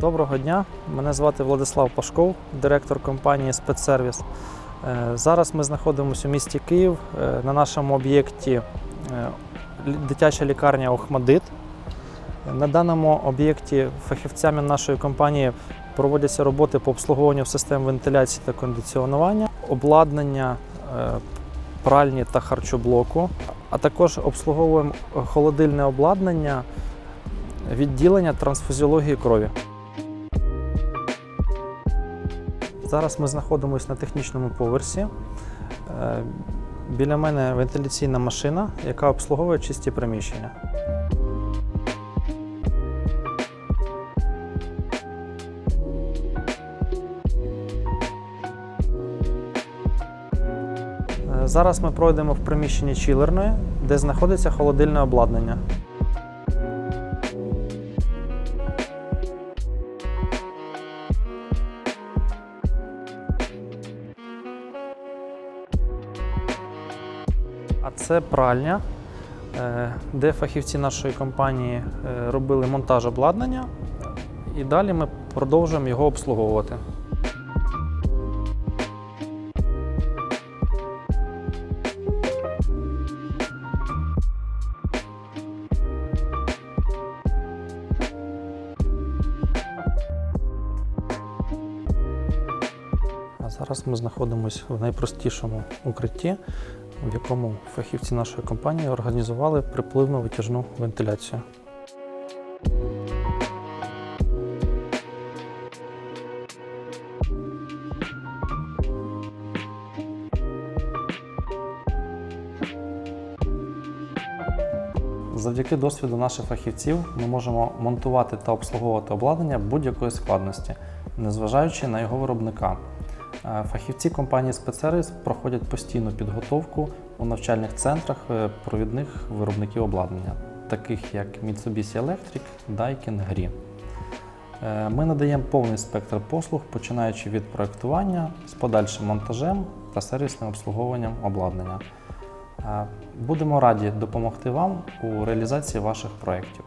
Доброго дня, мене звати Владислав Пашков, директор компанії Спецсервіс. Е, Зараз ми знаходимося у місті Київ е, на нашому об'єкті е, дитяча лікарня Охмадит. На даному об'єкті фахівцями нашої компанії проводяться роботи по обслуговуванню систем вентиляції та кондиціонування, обладнання пральні та харчоблоку, а також обслуговуємо холодильне обладнання відділення трансфузіології крові. Зараз ми знаходимося на технічному поверсі. Е, Біля мене вентиляційна машина, яка обслуговує чисті приміщення. Зараз ми пройдемо в приміщенні чілерної, де знаходиться холодильне обладнання. А це пральня, е, де фахівці нашої компанії е, робили монтаж обладнання, і далі ми продовжуємо його обслуговувати. Зараз ми знаходимося в найпростішому укритті, в якому фахівці нашої компанії організували припливну витяжну вентиляцію. Завдяки досвіду наших фахівців ми можемо монтувати та обслуговувати обладнання будь-якої складності, незважаючи на його виробника. Фахівці компанії Спецсервіс проходять постійну підготовку у навчальних центрах е, провідних виробників обладнання, таких як Mitsubishi Electric, Daikin, Green. Е, Ми надаємо повний спектр послуг, починаючи від проектування з подальшим монтажем та сервісним обслуговуванням обладнання. Е, Будемо раді допомогти вам у реалізації ваших проєктів.